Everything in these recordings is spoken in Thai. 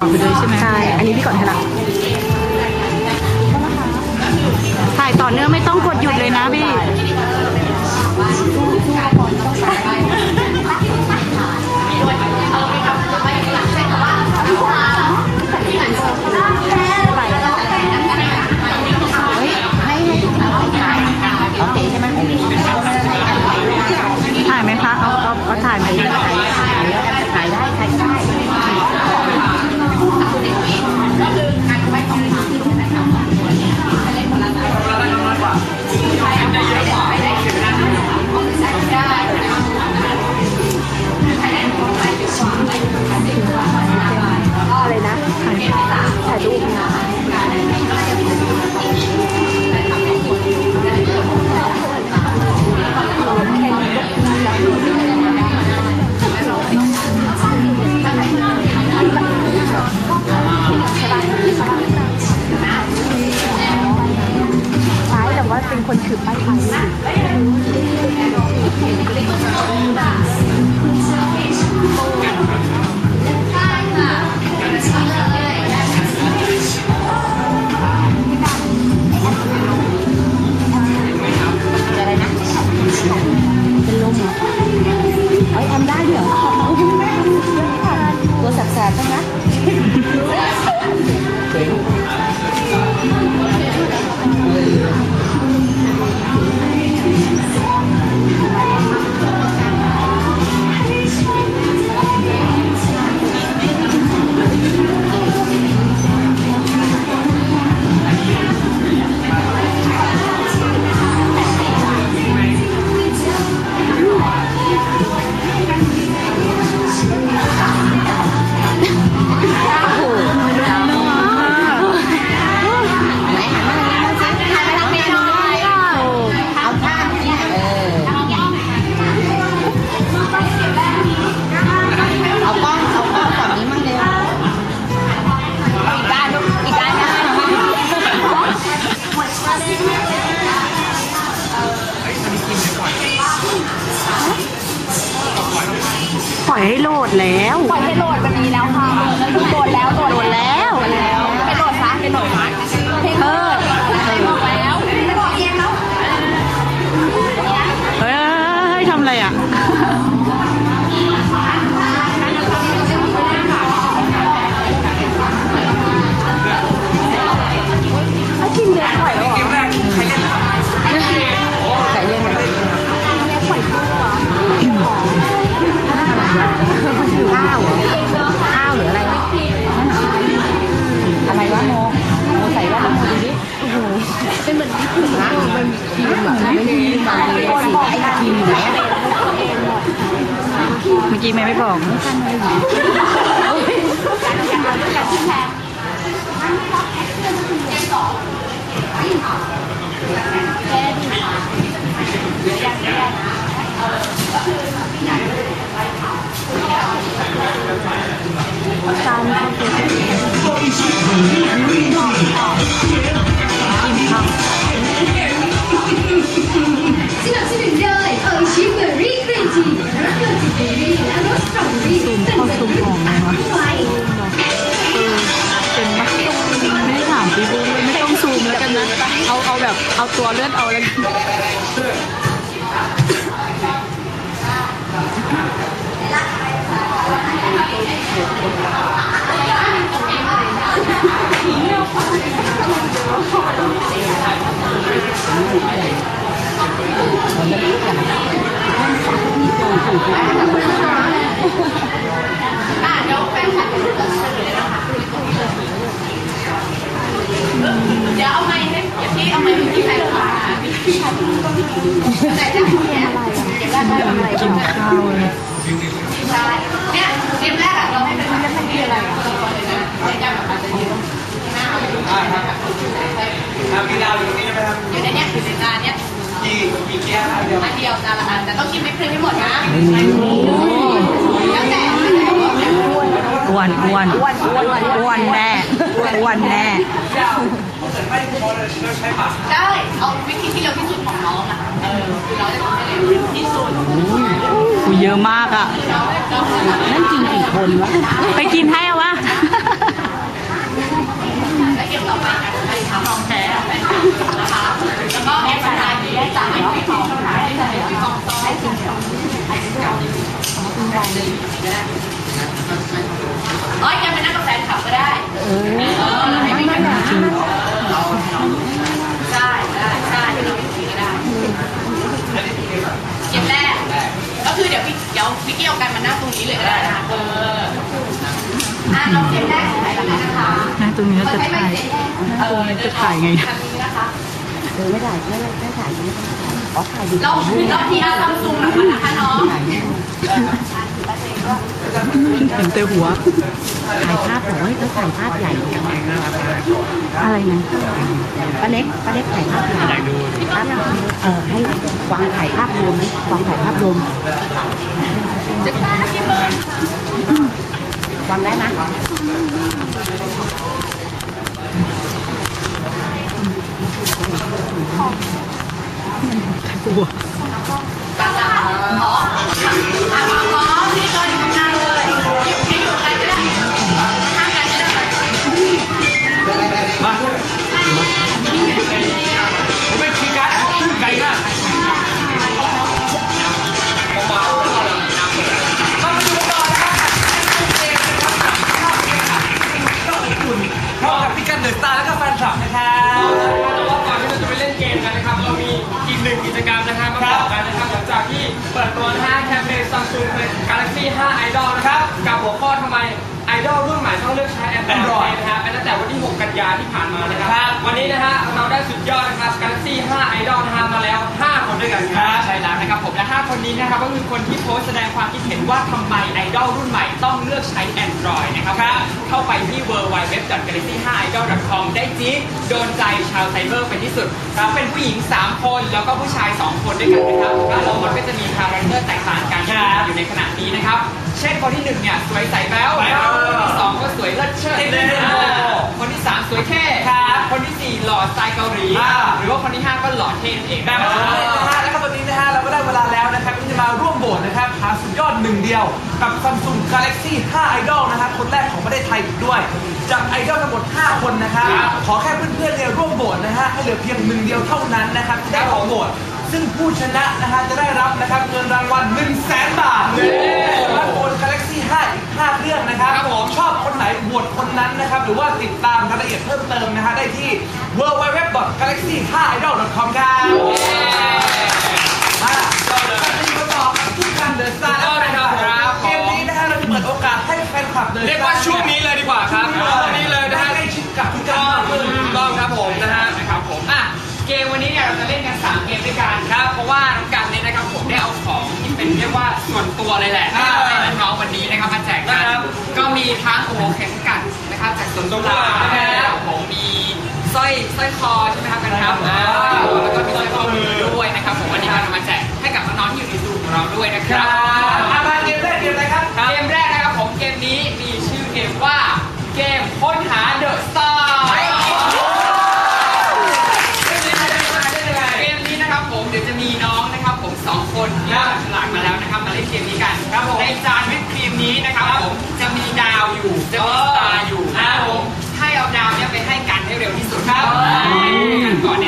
ออกไปเลยใช่ไหมใช่ อันนี้พี่ก่อนให้ละถ่ายต่อเนื่องไม่ต้องกดหยุดเลยนะพี่โอเคใช่ไหมถ่ายไหมคะเอาเอาเอาถ่ายไหม โหลดวันนี้แล้วค่ะ ตุ้มไม่ได้ถามบีบูเลยไม่ต้องซูมแล้วกันนะเอาเอาแบบเอาตัวเลือดเอาแล้ว เดี๋ยวเอาไม้ให้พี่เอาไม้ให้พี่ใครก่อนไหนจะเก็บได้ได้อะไรกินข้าวเลย เนี่ยเกมแรกอะเราให้เป็นมันคืออะไรอะอยู่ในเนี้ยอยู่ในจานเนี้ยอันเดียวจานละอันแต่ต้องกินไม่ครึ่งให้หมดนะแล้วแต่อ้วนอ้วนอ้วนอ้วนแน่อ้วนแน่ได้เอาวิธีที่เร็วที่สุดของน้องอะเออคือเราจะทำให้เร็วที่สุดกูเยอะมากอะนั่นกินกี่คนวะไปกินให้อะวะ บายหนึ่งนะฮอ๋ยังเป็นนักกาแฟนคลับก็ได้เออเราให้พี่เป็ไม่ถือก็ได้เก็บแร่ก็คือเดี๋ยวพี่เดี๋ยวพี่เกี่ยวกันมานั่งตรงนี้เลยก็ได้นะคะเอออะเราเกมแรกของใครกันนะคะนะตรงนี้จะถ่ายเออจะถ่ายไงเออไม่ได้ไม่ได้ไม่ถ่ายไม่ได้ถ่ายอ๋ถ่ายดูเราเราทีลร์ทำซูมหลังนะคะน้อง เห็นแต่หัวถ่ายภาพบอกว่าต้องถ่ายภาพใหญ่อะไรนะป้าเล็กป้าเล็กถ่ายภาพใหญ่ภาพเออให้วางถ่ายภาพรวมไหมวางถ่ายภาพรวมวางได้ไหมหัวปากหลังอ๋ออะว กหนึ่งกิจกรรมนะครับมาบอกกันนะครับหลังจากที่เปิดตัวนะฮะแคมเปญ Samsung Galaxy 5 Idol นะครับกับหัวข้อทำไมไอดอลรุ่นใหม่ต้องเลือกใช้ Android นะฮะเป็นตั้งแต่วันที่ 6 กันยาที่ผ่านมานะครับ วันนี้นะฮะเราได้สุดยอดนะครับ Galaxy 5 Idol นะฮะมาแล้ว 5 คนด้วยกันครับใช่แล้วนะครับผมและ 5 คนนี้นะครับก็คือคนที่โพสต์แสดงความคิดเห็นว่าทำไมไอดอลรุ่นใหม่ต้องเลือกใช้ Android นะครับเข้าไปที่ www.galaxy5idol.com ได้จี๊ดโดนใจชาวไซเบอร์เป็นที่สุดครับเป็นผู้หญิง 3 คน แล้วก็ผู้ชาย 2 คนด้วยกันนะครับแล้วมันก็จะมีคาแรคเตอร์แตกต่างกันอยู่ในขณะนี้นะครับ เช่นคนที่หนึ่งเนี่ยสวยใสแบ๊วคนที่สองก็สวยเลิศเชิดคนที่สามสวยเท่คนที่สี่หล่อสไตล์เกาหลีหรือว่าคนที่ห้าก็หล่อเท่นั่นเองแบบนี้นะฮะแล้วก็ตอนนี้นะฮะเราก็ได้เวลาแล้วนะครับที่จะ มาร่วมโหวตนะครับหาสุดยอดหนึ่งเดียว กับ Samsung Galaxy 5 Idol นะครับคนแรกของประเทศไทยอีกด้วย จากไอดอลทั้งหมด 5 คนนะครับขอแค่เพื่อนๆเนี่ยร่วมโหวตนะฮะให้เหลือเพียงหนึ่งเดียวเท่านั้นนะครับที่ได้ของโหวตซึ่งผู้ชนะนะฮะจะได้รับนะครับเงินรางวัล1 0 0 0 0แสนบาทและโฟน Galaxy 5 อีก 5 เครื่องนะครับชอบคนไหนโหวตคนนั้นนะครับ หรือว่าติดตามรายละเอียดเพิ่มเติมนะฮะได้ที่ www.galaxy5idol.com ครับ ให้แฟนคลับเดอะเรียกว่าช่วงนี้เลยดีกว่าครับช่วงนี้เลยนะได้ฮะใกล้ชิดกับผู้การก็มากขึ้นถูกต้องครับผมนะฮะนะครับผมอะเกมวันนี้เนี่ยเราจะเล่นกัน3เกมด้วยกันครับ เพราะว่าน้องกันเนี่ยนะครับผมได้เอาของที่เป็นเรียกว่าส่วนตัวเลยแหละที่เราให้น้องๆวันนี้นะครับมาแจกกันก็มีทั้งโอ้โหเข็มกัดนะครับจากสวนตัวนะครับผมมีสร้อยสร้อยคอใช่ไหมครับกันครับอ่าแล้วก็มีสร้อยข้อมือด้วยนะครับผมวันนี้เรามาแจกให้กับน้องๆที่อยู่ในซูมของเราด้วยนะครับ เล่นเกมนี้กันครับผมในจานวิปครีมนี้นะครับผมจะมีดาวอยู่จะมีสตาร์อยู่นะครับผมให้เอาดาวเนี่ยไปให้กันให้เร็วที่สุดครับให้กันก่อนในยชนะเลย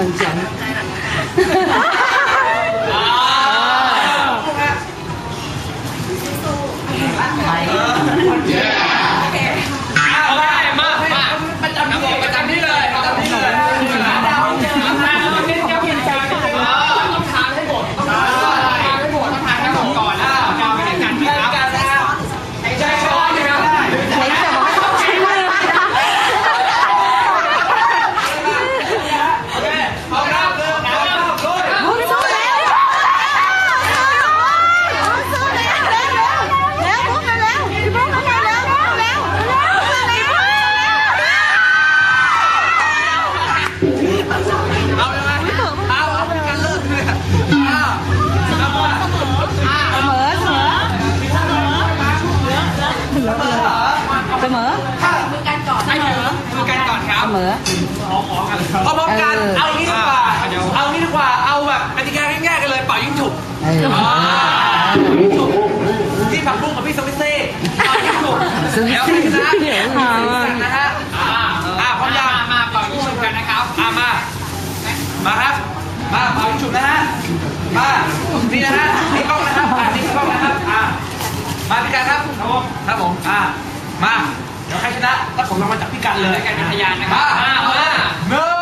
น่อยค มาครับ มาเป่าฉุบนะฮะ มา นี่นะฮะ นี่กล้องนะครับนี่กล้องนะครับ อ่า มาพี่การครับ ครับผม ครับผม อ่า มา เดี๋ยวใครชนะถ้าผมลงมาจากพี่การเลยพี่การเป็นพยานนะครับมามาหนึ่ง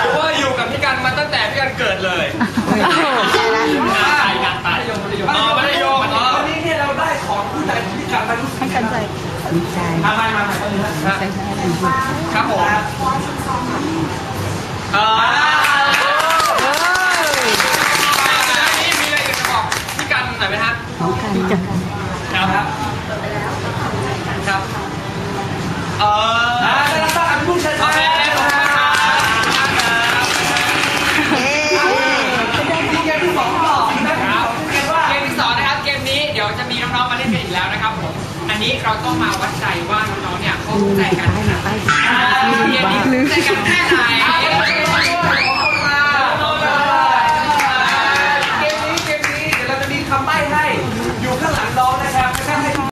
หรือว่าอยู่กับพี่กันมาตั้งแต่พี่กันเกิดเลยอ๋อมัธยมอ๋อวันนี้เนี่ยเราได้ของผู้ใจพี่กันมารู้กยังไงดีใจทำไมมาครับผมอ่า มี